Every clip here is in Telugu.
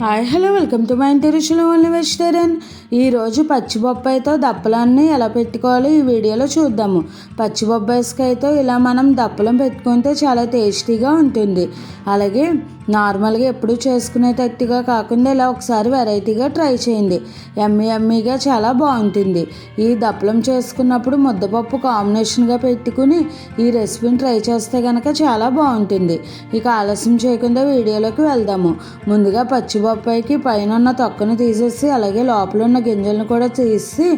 Hi hello welcome to my ఇంటి రుచులు ఓన్లీ వెజిటేరియన్ ఈరోజు పచ్చి బొప్పాయితో దప్పలాన్ని ఎలా పెట్టుకోవాలో ఈ వీడియోలో చూద్దాము. పచ్చిబొప్పాయిస్కాయతో ఇలా మనం దప్పలం పెట్టుకుంటే చాలా టేస్టీగా ఉంటుంది. అలాగే నార్మల్గా ఎప్పుడు చేసుకునేటట్టుగా కాకుండా ఇలా ఒకసారి వెరైటీగా ట్రై చేయండి. ఎమ్మీ ఎమ్మీగా చాలా బాగుంటుంది. ఈ దప్పలం చేసుకున్నప్పుడు ముద్దపప్పు కాంబినేషన్గా పెట్టుకుని ఈ రెసిపీని ట్రై చేస్తే కనుక చాలా బాగుంటుంది. ఇక ఆలస్యం చేయకుండా వీడియోలోకి వెళ్దాము. ముందుగా పచ్చి బొప్పాయికి పైన ఉన్న తొక్కను తీసేసి అలాగే లోపల ఉన్న గింజలను కూడా తీసి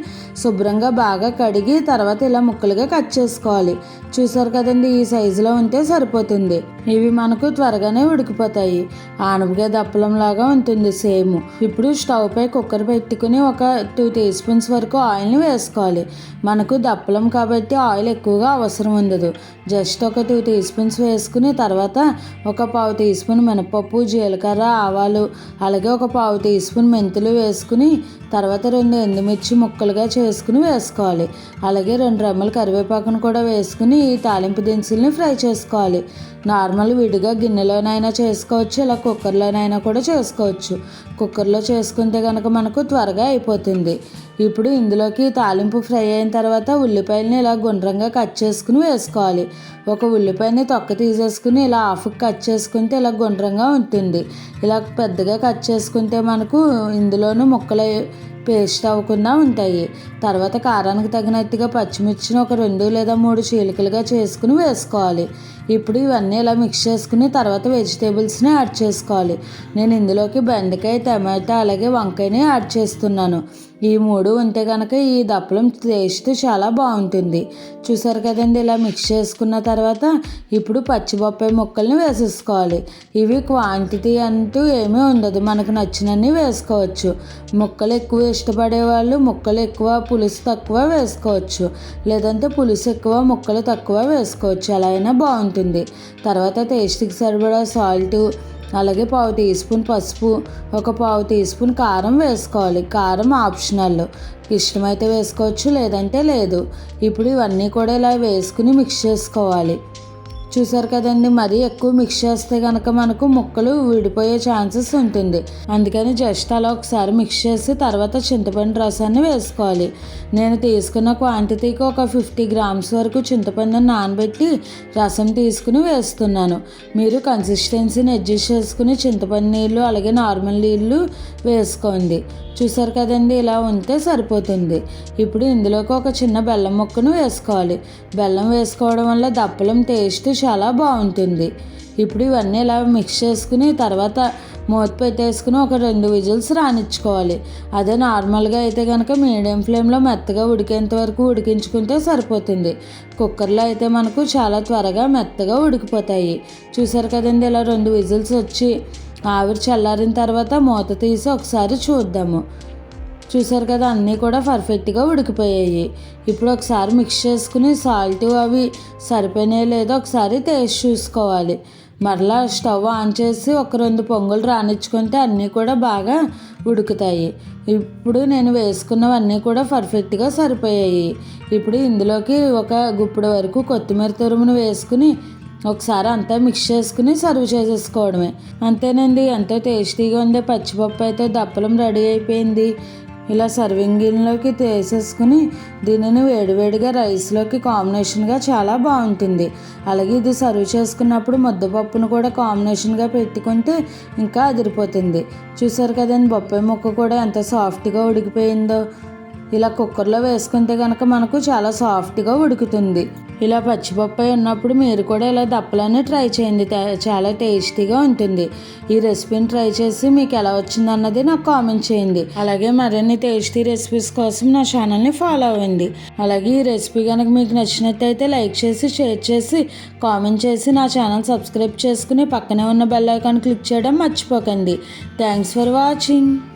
శుభ్రంగా బాగా కడిగి తర్వాత ఇలా ముక్కలుగా కట్ చేసుకోవాలి. చూసారు కదండి ఈ సైజులో ఉంటే సరిపోతుంది. ఇవి మనకు త్వరగానే ఉడికిపోతాయి. ఆనపకాయ దప్పలం లాగా ఉంటుంది సేమ్. ఇప్పుడు స్టవ్ పై కుక్కర్ పెట్టుకుని ఒక టూ టీ స్పూన్స్ వరకు ఆయిల్ని వేసుకోవాలి. మనకు దప్పలం కాబట్టి ఆయిల్ ఎక్కువగా అవసరం ఉండదు. జస్ట్ ఒక టూ టీ స్పూన్స్ వేసుకుని తర్వాత ఒక పావు టీ స్పూన్ మినపప్పు జీలకర్ర ఆవాలు అలాగే ఒక పావు టీ స్పూన్ మెంతులు వేసుకుని తర్వాత రెండు ఎండుమిర్చి ముక్కలుగా చేసుకుని వేసుకోవాలి. అలాగే రెండు రెమ్మల కరివేపాకును కూడా వేసుకుని ఈ తాలింపు దినుసుల్ని ఫ్రై చేసుకోవాలి. నార్మల్ విడిగా గిన్నెలోనైనా చేసుకోవచ్చు ఇలా కుక్కర్లోనైనా కూడా చేసుకోవచ్చు. కుక్కర్లో చేసుకుంటే కనుక మనకు త్వరగా అయిపోతుంది. ఇప్పుడు ఇందులోకి తాలింపు ఫ్రై అయిన తర్వాత ఉల్లిపాయలని ఇలా గుండ్రంగా కట్ చేసుకుని వేసుకోవాలి. ఒక ఉల్లిపాయని తొక్క తీసేసుకుని ఇలా హాఫ్ కట్ చేసుకుంటే ఇలా గుండ్రంగా ఉంటుంది. ఇలా పెద్దగా కట్ చేసుకుంటే మనకు ఇందులోనూ ముక్కలు పేస్ట్ అవ్వకుండా ఉంటాయి. తర్వాత కారానికి తగినట్టుగా పచ్చిమిర్చిని ఒక రెండు లేదా మూడు చీలికలుగా చేసుకుని వేసుకోవాలి. ఇప్పుడు ఇవన్నీ ఇలా మిక్స్ చేసుకుని తర్వాత వెజిటేబుల్స్ని యాడ్ చేసుకోవాలి. నేను ఇందులోకి బెండకాయ టమాటా అలాగే వంకాయని యాడ్ చేస్తున్నాను. ఈ మూడు ఉంటే కనుక ఈ దప్పలం టేస్ట్ చాలా బాగుంటుంది. చూసారు కదండి ఇలా మిక్స్ చేసుకున్న తర్వాత ఇప్పుడు పచ్చి బొప్పాయి ముక్కల్ని వేసేసుకోవాలి. ఇవి క్వాంటిటీ అంటూ ఏమీ ఉండదు. మనకు నచ్చినన్ని వేసుకోవచ్చు. ముక్కలు ఎక్కువ ఇష్టపడే వాళ్ళు ముక్కలు ఎక్కువ పులుసు తక్కువ వేసుకోవచ్చు. లేదంటే పులుసు ఎక్కువ ముక్కలు తక్కువ వేసుకోవచ్చు. అలా అయినా బాగుంటుంది. తర్వాత టేస్ట్కి సరిపడా సాల్ట్ అలాగే పావు టీ స్పూన్ పసుపు ఒక పావు టీ స్పూన్ కారం వేసుకోవాలి. కారం ఆప్షనల్. ఇష్టమైతే వేసుకోవచ్చు లేదంటే లేదు. ఇప్పుడు ఇవన్నీ కూడా ఇలా వేసుకుని మిక్స్ చేసుకోవాలి. చూసారు కదండి మరీ ఎక్కువ మిక్స్ చేస్తే కనుక మనకు ముక్కలు విడిపోయే ఛాన్సెస్ ఉంటుంది. అందుకని జస్ట్ అలా ఒకసారి మిక్స్ చేసి తర్వాత చింతపండు రసాన్ని వేసుకోవాలి. నేను తీసుకున్న క్వాంటిటీకి ఒక ఫిఫ్టీ గ్రామ్స్ వరకు చింతపండుని నానబెట్టి రసం తీసుకుని వేస్తున్నాను. మీరు కన్సిస్టెన్సీని అడ్జస్ట్ చేసుకుని చింతపండు నీళ్ళు అలాగే నార్మల్ నీళ్ళు వేసుకోండి. చూసారు కదండి ఇలా ఉంటే సరిపోతుంది. ఇప్పుడు ఇందులోకి ఒక చిన్న బెల్లం ముక్కను వేసుకోవాలి. బెల్లం వేసుకోవడం వల్ల దప్పలం టేస్ట్ చాలా బాగుంటుంది. ఇప్పుడు ఇవన్నీ ఇలా మిక్స్ చేసుకుని తర్వాత మూత పెట్టేసుకుని ఒక రెండు విజిల్స్ రానిచ్చుకోవాలి. అదే నార్మల్గా అయితే కనుక మీడియం ఫ్లేమ్లో మెత్తగా ఉడికేంత వరకు ఉడికించుకుంటే సరిపోతుంది. కుక్కర్లో అయితే మనకు చాలా త్వరగా మెత్తగా ఉడికిపోతాయి. చూసారు కదండి ఇలా రెండు విజిల్స్ వచ్చి ఆవిరి చల్లారిన తర్వాత మూత తీసి ఒకసారి చూద్దాము. చూసారు కదా అన్నీ కూడా పర్ఫెక్ట్గా ఉడికిపోయాయి. ఇప్పుడు ఒకసారి మిక్స్ చేసుకుని సాల్ట్ అవి సరిపోయినాయి లేదో ఒకసారి టేస్ట్ చూసుకోవాలి. మరలా స్టవ్ ఆన్ చేసి ఒక రెండు పొంగులు రానిచ్చుకుంటే అన్నీ కూడా బాగా ఉడుకుతాయి. ఇప్పుడు నేను వేసుకున్నవన్నీ కూడా పర్ఫెక్ట్గా సరిపోయాయి. ఇప్పుడు ఇందులోకి ఒక గుప్పుడు వరకు కొత్తిమీర తురుమును వేసుకుని ఒకసారి అంతా మిక్స్ చేసుకుని సర్వ్ చేసేసుకోవడమే. అంతేనండి ఎంతో టేస్టీగా ఉండే పచ్చిపప్పు అయితే దప్పలం రెడీ అయిపోయింది. ఇలా సర్వింగ్ గిన్నెలోకి తీసేసుకుని దీనిని వేడివేడిగా రైస్లోకి కాంబినేషన్గా చాలా బాగుంటుంది. అలాగే ఇది సర్వ్ చేసుకున్నప్పుడు ముద్దపప్పును కూడా కాంబినేషన్గా పెట్టుకుంటే ఇంకా అదిరిపోతుంది. చూసారు కదండి బొప్పాయి ముక్క కూడా ఎంత సాఫ్ట్గా ఉడికిపోయిందో. ఇలా కుక్కర్లో వేసుకుంటే కనుక మనకు చాలా సాఫ్ట్గా ఉడుకుతుంది. ఇలా పచ్చిపప్పు ఉన్నప్పుడు మీరు కూడా ఇలా దప్పలని ట్రై చేయండి. చాలా టేస్టీగా ఉంటుంది. ఈ రెసిపీని ట్రై చేసి మీకు ఎలా వచ్చింది అన్నది నాకు కామెంట్ చేయండి. అలాగే మరిన్ని టేస్టీ రెసిపీస్ కోసం నా ఛానల్ని ఫాలో అవ్వండి. అలాగే ఈ రెసిపీ కనుక మీకు నచ్చినట్టయితే లైక్ చేసి షేర్ చేసి కామెంట్ చేసి నా ఛానల్ సబ్స్క్రైబ్ చేసుకుని పక్కనే ఉన్న బెల్ ఐకాన్ క్లిక్ చేయడం మర్చిపోకండి. Thanks for watching.